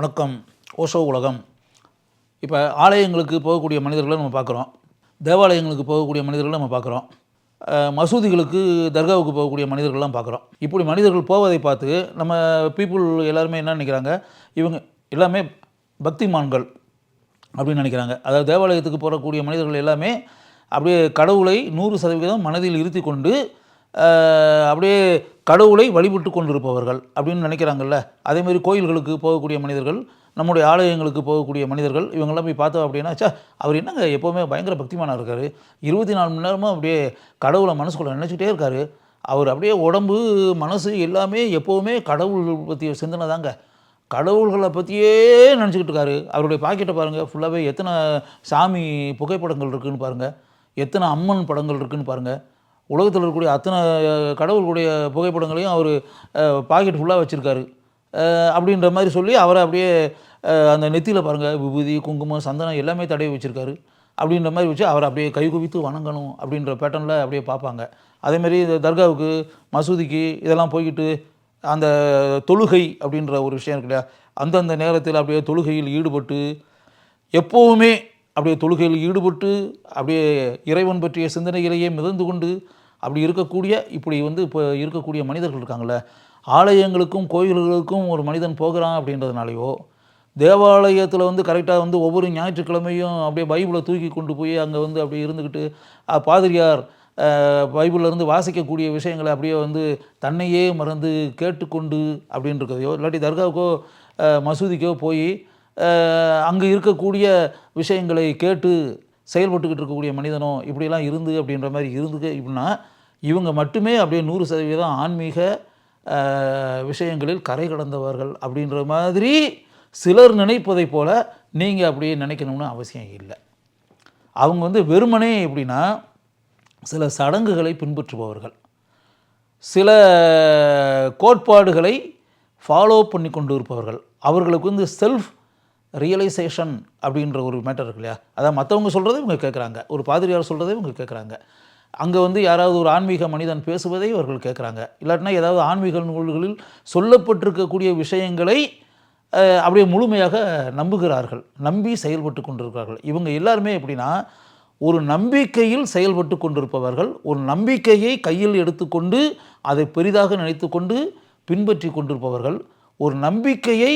வணக்கம். ஓஷோ உலகம். இப்போ ஆலயங்களுக்கு போகக்கூடிய மனிதர்களை நம்ம பார்க்குறோம். தேவாலயங்களுக்கு போகக்கூடிய மனிதர்களை நம்ம பார்க்குறோம். மசூதிகளுக்கு தர்காவுக்கு போகக்கூடிய மனிதர்கள்லாம் பார்க்குறோம். இப்படி மனிதர்கள் போவதை பார்த்து நம்ம பீப்புள் எல்லாருமே என்ன நினைக்கிறாங்க? இவங்க எல்லாமே பக்திமான்கள் அப்படின்னு நினைக்கிறாங்க. அதாவது தேவாலயத்துக்கு போகக்கூடிய மனிதர்கள் எல்லாமே அப்படியே கடவுளை நூறு சதவீதம் மனதில் இருத்தி கொண்டு அப்படியே கடவுளை வழிபட்டு கொண்டிருப்பவர்கள் அப்படின்னு நினைக்கிறாங்கல்ல. அதேமாதிரி கோயில்களுக்கு போகக்கூடிய மனிதர்கள் நம்முடைய ஆலயங்களுக்கு போகக்கூடிய மனிதர்கள் இவங்கெல்லாம் போய் பார்த்தோம் அப்படின்னா சா அவர் என்னங்க எப்போவுமே பயங்கர பக்திமானாக இருக்கார். இருபத்தி நாலு மணி நேரமும் அப்படியே கடவுளை மனசுக்குள்ள நினச்சிக்கிட்டே இருக்கார். அவர் அப்படியே உடம்பு மனசு எல்லாமே எப்போவுமே கடவுள் பற்றிய சிந்தனை தாங்க. கடவுள்களை பற்றியே நினச்சிக்கிட்டு இருக்காரு. அவருடைய பாக்கெட்டை பாருங்கள் ஃபுல்லாகவே எத்தனை சாமி புகைப்படங்கள் இருக்குதுன்னு பாருங்கள் எத்தனை அம்மன் படங்கள் இருக்குதுன்னு பாருங்கள் உலகத்தில் இருக்கக்கூடிய அத்தனை கடவுளுடைய புகைப்படங்களையும் அவர் பாக்கெட் ஃபுல்லாக வச்சுருக்காரு. அப்படின்ற மாதிரி சொல்லி அவரை அப்படியே அந்த நெத்தியில் பாருங்கள் விபூதி குங்குமம் சந்தனம் எல்லாமே தடவி வச்சுருக்காரு. அப்படின்ற மாதிரி வச்சு அவரை அப்படியே கை குவித்து வணங்கணும் அப்படின்ற பேட்டர்னில் அப்படியே பார்ப்பாங்க. அதேமாரி இந்த தர்காவுக்கு மசூதிக்கு இதெல்லாம் போய்கிட்டு அந்த தொழுகை அப்படின்ற ஒரு விஷயம் இருக்கு இல்லையா? அந்தந்த நேரத்தில் அப்படியே தொழுகையில் ஈடுபட்டு எப்போவுமே அப்படியே தொழுகையில் ஈடுபட்டு அப்படியே இறைவன் பற்றிய சிந்தனையிலேயே மிதந்து கொண்டு அப்படி இருக்கக்கூடிய இப்படி வந்து இப்போ இருக்கக்கூடிய மனிதர்கள் இருக்காங்கள்ல ஆலயங்களுக்கும் கோயில்களுக்கும் ஒரு மனிதன் போகிறான் அப்படின்றதுனாலையோ தேவாலயத்தில் வந்து கரெக்டாக வந்து ஒவ்வொரு ஞாயிற்றுக்கிழமையும் அப்படியே பைபிளை தூக்கி கொண்டு போய் அங்கே வந்து அப்படியே இருந்துக்கிட்டு பாதிரியார் பைபிளிலேருந்து வாசிக்கக்கூடிய விஷயங்களை அப்படியே வந்து தன்னையே மறந்து கேட்டுக்கொண்டு அப்படின்னு இருக்கிறதையோ இல்லாட்டி தர்காவுக்கோ மசூதிக்கோ போய் அங்கே இருக்கக்கூடிய விஷயங்களை கேட்டு செயல்பட்டுக்கிட்டு இருக்கக்கூடிய மனிதனோ இப்படிலாம் இருந்து அப்படின்ற மாதிரி இருந்துக்க இப்படின்னா இவங்க மட்டுமே அப்படியே நூறு சதவீதம் ஆன்மீக விஷயங்களில் கரை கடந்தவர்கள் அப்படின்ற மாதிரி சிலர் நினைப்பதைப் போல் நீங்கள் அப்படியே நினைக்கணும்னு அவசியம் இல்லை. அவங்க வந்து வெறுமனே எப்படின்னா சில சடங்குகளை பின்பற்றுபவர்கள். சில கோட்பாடுகளை ஃபாலோ பண்ணி கொண்டு இருப்பவர்கள். அவர்களுக்கு வந்து செல்ஃப் ரியலைசேஷன் அப்படின்ற ஒரு மேட்டர் இருக்கு இல்லையா? அதான் மற்றவங்க சொல்கிறதை இவங்க கேட்குறாங்க ஒரு பாதிரியார் சொல்கிறதை இவங்க கேட்குறாங்க அங்கே வந்து யாராவது ஒரு ஆன்மீக மனிதன் பேசுவதை இவர்கள் கேட்குறாங்க இல்லாட்டினா ஏதாவது ஆன்மீக நூல்களில் சொல்லப்பட்டிருக்கக்கூடிய விஷயங்களை அப்படியே முழுமையாக நம்புகிறார்கள். நம்பி செயல்பட்டு கொண்டிருக்கிறார்கள். இவங்க எல்லாருமே எப்படின்னா ஒரு நம்பிக்கையில் செயல்பட்டு கொண்டிருப்பவர்கள். ஒரு நம்பிக்கையை கையில் எடுத்துக்கொண்டு அதை பெரிதாக நினைத்துக்கொண்டு பின்பற்றி கொண்டிருப்பவர்கள். ஒரு நம்பிக்கையை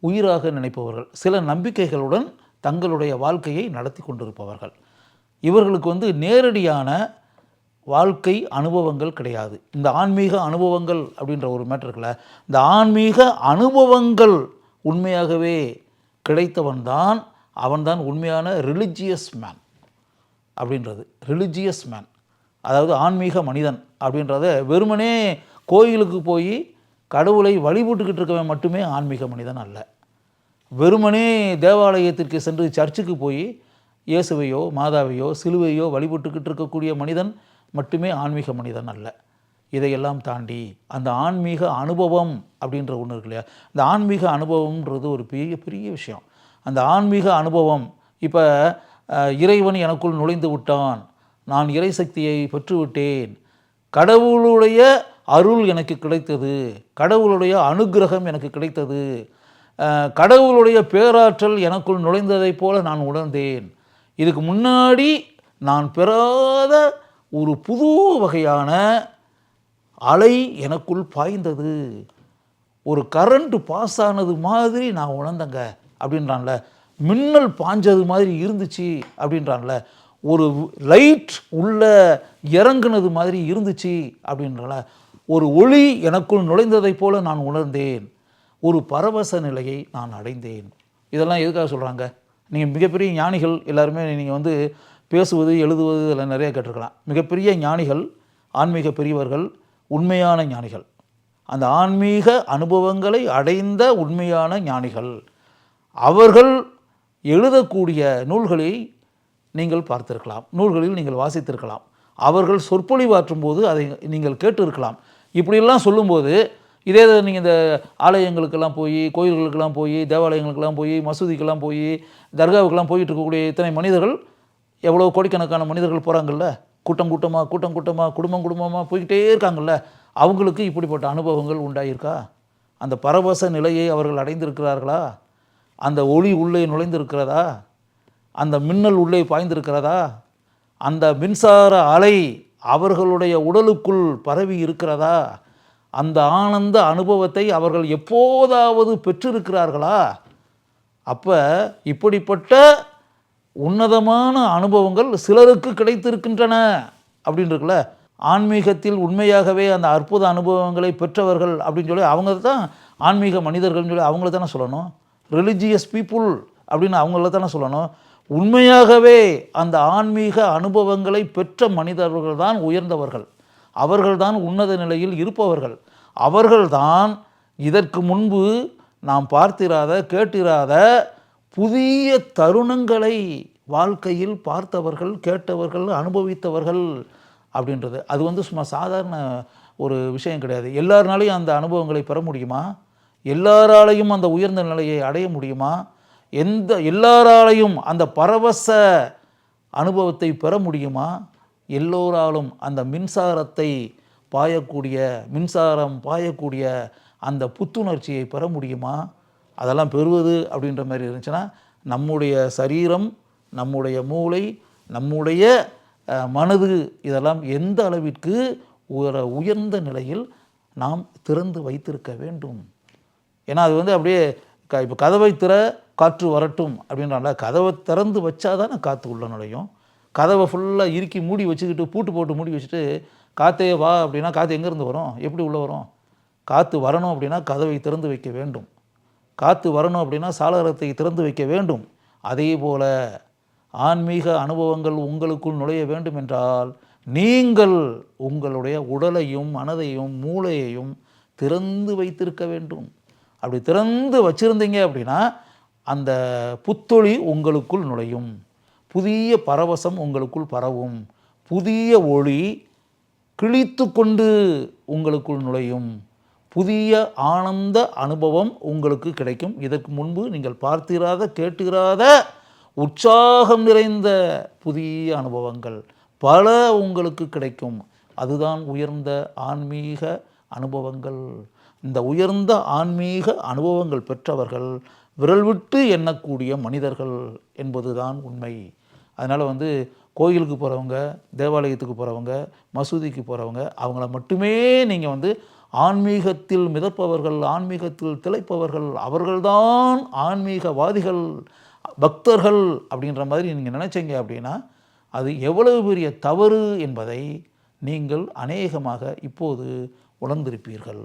உயிராக நினைப்பவர்கள். சில நம்பிக்கைகளுடன் தங்களுடைய வாழ்க்கையை நடத்தி கொண்டிருப்பவர்கள். இவர்களுக்கு வந்து நேரடியான வாழ்க்கை அனுபவங்கள் கிடையாது. இந்த ஆன்மீக அனுபவங்கள் அப்படின்ற ஒரு மேட்டர் இந்த ஆன்மீக அனுபவங்கள் உண்மையாகவே கிடைத்தவன் தான் அவன்தான் உண்மையான ரிலிஜியஸ் மேன் அப்படின்றது. ரிலிஜியஸ் மேன் அதாவது ஆன்மீக மனிதன் அப்படின்றத வெறுமனே கோயிலுக்கு போய் கடவுளை வழிபட்டுக்கிட்டு இருக்கவன் மட்டுமே ஆன்மீக மனிதன் அல்ல. வெறுமனே தேவாலயத்திற்கு சென்று சர்ச்சுக்கு போய் இயேசுவையோ மாதாவையோ சிலுவையோ வழிபட்டுக்கிட்டு இருக்கக்கூடிய மனிதன் மட்டுமே ஆன்மீக மனிதன் அல்ல. இதையெல்லாம் தாண்டி அந்த ஆன்மீக அனுபவம் அப்படின்ற ஒன்று இருக்கு இல்லையா? இந்த ஆன்மீக அனுபவம்ன்றது ஒரு பெரிய பெரிய விஷயம். அந்த ஆன்மீக அனுபவம் இப்போ இறைவன் எனக்குள் நுழைந்து விட்டான் நான் இறை சக்தியை பெற்றுவிட்டேன் கடவுளுடைய அருள் எனக்கு கிடைத்தது கடவுளுடைய அனுக்கிரகம் எனக்கு கிடைத்தது கடவுளுடைய பேராற்றல் எனக்குள் நுழைந்ததைப் போல நான் உணர்ந்தேன். இதுக்கு முன்னாடி நான் பெறாத ஒரு புது வகையான அலை எனக்குள் பாய்ந்தது. ஒரு கரண்ட் பாஸ் ஆனது மாதிரி நான் உணர்ந்தேங்க அப்படின்றான்ல. மின்னல் பாஞ்சது மாதிரி இருந்துச்சு அப்படின்றான்ல. ஒரு லைட் உள்ள இறங்குனது மாதிரி இருந்துச்சு அப்படின்றல ஒரு ஒளி எனக்குள் நுழைந்ததைப் போல நான் உணர்ந்தேன். ஒரு பரவச நிலையை நான் அடைந்தேன். இதெல்லாம் எதுக்காக சொல்கிறாங்க நீங்கள் மிகப்பெரிய ஞானிகள் எல்லாருமே நீங்கள் வந்து பேசுவது எழுதுவது இதெல்லாம் நிறைய கேட்டிருக்கலாம். மிகப்பெரிய ஞானிகள் ஆன்மீக பெரியவர்கள் உண்மையான ஞானிகள். அந்த ஆன்மீக அனுபவங்களை அடைந்த உண்மையான ஞானிகள். அவர்கள் எழுதக்கூடிய நூல்களை நீங்கள் பார்த்திருக்கலாம். நூல்களில் நீங்கள் வாசித்திருக்கலாம். அவர்கள் சொற்பொழிவாற்றும் போது அதை நீங்கள் கேட்டிருக்கலாம். இப்படியெல்லாம் சொல்லும்போது இதே நீங்கள் இந்த ஆலயங்களுக்கெல்லாம் போய் கோயில்களுக்கெல்லாம் போய் தேவாலயங்களுக்கெல்லாம் போய் மசூதிக்கெல்லாம் போய் தர்காவுக்கெல்லாம் போயிட்டு இருக்கக்கூடிய இத்தனை மனிதர்கள் எவ்வளோ கோடிக்கணக்கான மனிதர்கள் போகிறாங்கல்ல கூட்டம் கூட்டமாக கூட்டம் கூட்டமாக குடும்பம் குடும்பமாக போய்கிட்டே இருக்காங்கல்ல? அவங்களுக்கு இப்படிப்பட்ட அனுபவங்கள் உண்டாயிருக்கா? அந்த பரவச நிலையை அவர்கள் அடைந்திருக்கிறார்களா? அந்த ஒளி உள்ளே நுழைந்திருக்கிறதா? அந்த மின்னல் உள்ளே பாய்ந்திருக்கிறதா? அந்த மின்சார அலை அவர்களுடைய உடலுக்குள் பரவி இருக்கிறதா? அந்த ஆனந்த அனுபவத்தை அவர்கள் எப்போதாவது பெற்றிருக்கிறார்களா? அப்போ இப்படிப்பட்ட உன்னதமான அனுபவங்கள் சிலருக்கு கிடைத்திருக்கின்றன அப்படின்னு இருக்குல்ல ஆன்மீகத்தில் உண்மையாகவே அந்த அற்புத அனுபவங்களை பெற்றவர்கள் அப்படின்னு சொல்லி அவங்க தான் ஆன்மீக மனிதர்கள்னு சொல்லி அவங்கள தானே சொல்லணும். ரிலிஜியஸ் பீப்புள் அப்படின்னு அவங்கள தானே சொல்லணும். உண்மையாகவே அந்த ஆன்மீக அனுபவங்களை பெற்ற மனிதர்கள் தான் உயர்ந்தவர்கள். அவர்கள்தான் உன்னத நிலையில் இருப்பவர்கள். அவர்கள்தான் இதற்கு முன்பு நாம் பார்த்திராத கேட்டிராத புதிய தருணங்களை வாழ்க்கையில் பார்த்தவர்கள் கேட்டவர்கள் அனுபவித்தவர்கள் அப்படின்றது. அது வந்து சும்மா சாதாரண ஒரு விஷயம் கிடையாது. எல்லாருனாலையும் அந்த அனுபவங்களை பெற முடியுமா? எல்லாராலையும் அந்த உயர்ந்த நிலையை அடைய முடியுமா? எந்த எல்லாராலையும் அந்த பரவச அனுபவத்தை பெற முடியுமா? எல்லோராலும் அந்த மின்சாரத்தை பாயக்கூடிய மின்சாரம் பாயக்கூடிய அந்த புத்துணர்ச்சியை பெற முடியுமா? அதெல்லாம் பெறுவது அப்படின்ற மாதிரி இருந்துச்சுன்னா நம்முடைய சரீரம் நம்முடைய மூளை நம்முடைய மனது இதெல்லாம் எந்த அளவிற்கு ஒரு உயர்ந்த நிலையில் நாம் திறந்து வைத்திருக்க வேண்டும்? ஏன்னா அது வந்து அப்படியே க இப்போ கதவை திற காற்று வரட்டும் அப்படின்றால கதவை திறந்து வச்சா தானே காற்று உள்ளே நுழையும். கதவை ஃபுல்லாக இறுக்கி மூடி வச்சுக்கிட்டு பூட்டு போட்டு மூடி வச்சுட்டு காற்றே வா அப்படின்னா காற்று எங்கேருந்து வரும்? எப்படி உள்ளே வரும்? காற்று வரணும் அப்படின்னா கதவை திறந்து வைக்க வேண்டும். காற்று வரணும் அப்படின்னா சாளரத்தை திறந்து வைக்க வேண்டும். அதே போல் ஆன்மீக அனுபவங்கள் உங்களுக்குள் நுழைய வேண்டும் என்றால் நீங்கள் உங்களுடைய உடலையும் மனதையும் மூளையையும் திறந்து வைத்திருக்க வேண்டும். அப்படி திறந்து வச்சிருந்தீங்க அப்படின்னா அந்த புத்தொளி உங்களுக்குள் நுழையும். புதிய பரவசம் உங்களுக்குள் பரவும். புதிய ஒளி கிழித்து கொண்டு உங்களுக்குள் நுழையும். புதிய ஆனந்த அனுபவம் உங்களுக்கு கிடைக்கும். இதற்கு முன்பு நீங்கள் பார்த்திராத கேட்டிராத உற்சாகம் நிறைந்த புதிய அனுபவங்கள் பல உங்களுக்கு கிடைக்கும். அதுதான் உயர்ந்த ஆன்மீக அனுபவங்கள். இந்த உயர்ந்த ஆன்மீக அனுபவங்கள் பெற்றவர்கள் விரல் விட்டு எண்ணக்கூடிய மனிதர்கள் என்பது தான் உண்மை. அதனால் வந்து கோயிலுக்கு போகிறவங்க தேவாலயத்துக்கு போகிறவங்க மசூதிக்கு போகிறவங்க அவங்கள மட்டுமே நீங்கள் வந்து ஆன்மீகத்தில் மிதப்பவர்கள் ஆன்மீகத்தில் திளைப்பவர்கள் அவர்கள்தான் ஆன்மீகவாதிகள் பக்தர்கள் அப்படின்ற மாதிரி நீங்கள் நினச்சிங்க அப்படின்னா அது எவ்வளவு பெரிய தவறு என்பதை நீங்கள் அநேகமாக இப்போது உணர்ந்திருப்பீர்கள்.